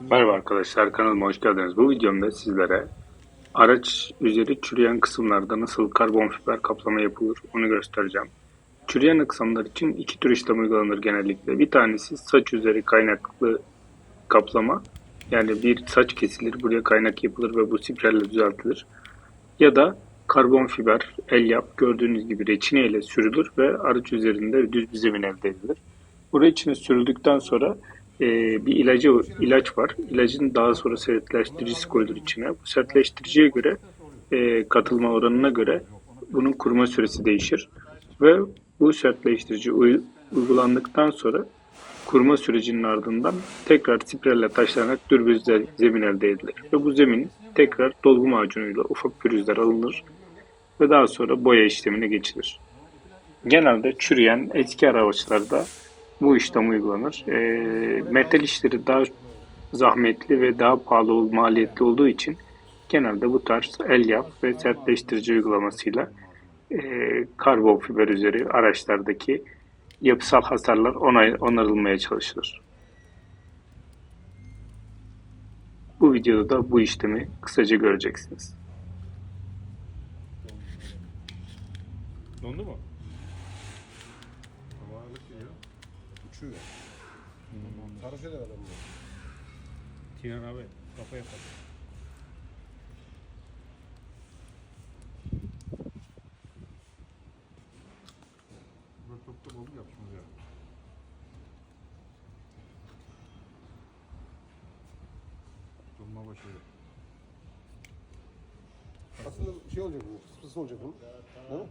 Merhaba arkadaşlar kanalıma hoş geldiniz. Bu videomda sizlere araç üzeri çürüyen kısımlarda nasıl karbon fiber kaplama yapılır onu göstereceğim. Çürüyen kısımlar için iki tür işlem uygulanır genellikle. Bir tanesi saç üzeri kaynaklı kaplama. Yani bir saç kesilir, buraya kaynak yapılır ve bu spreyle düzeltilir. Ya da karbon fiber, el yap gördüğünüz gibi reçine ile sürülür ve araç üzerinde düz bir zemin elde edilir. Bu reçine sürüldükten sonra e, bir ilacı ilaç var. İlacın daha sonra sertleştiricisi koyulur içine. Bu sertleştiriciye göre e, katılma oranına göre bunun kuruma süresi değişir. Ve bu sertleştirici uy- uygulandıktan sonra kuruma sürecinin ardından tekrar spreyle taşlanarak ze- zemin elde edilir. Ve bu zemin tekrar dolgu macunuyla ufak pürüzler alınır ve daha sonra boya işlemine geçilir. Genelde çürüyen eski araçlarda bu işlem uygulanır. E, metal işleri daha zahmetli ve daha pahalı, maliyetli olduğu için genelde bu tarz el yap ve sertleştirici uygulamasıyla e, karbon fiber üzeri araçlardaki yapısal hasarlar onay, onarılmaya çalışılır. Bu videoda da bu işlemi kısaca göreceksiniz. Dondu mu? Havalık geliyor. Uçuyor. Sarı adam bu. Tiran abi kafa yapalım. Burada çok da balık yapmışız ya. Donma başladı. Aslında şey olacak bu, fısfıs olacak bu. Değil mi?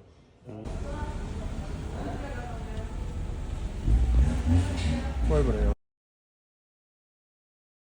Koy buraya.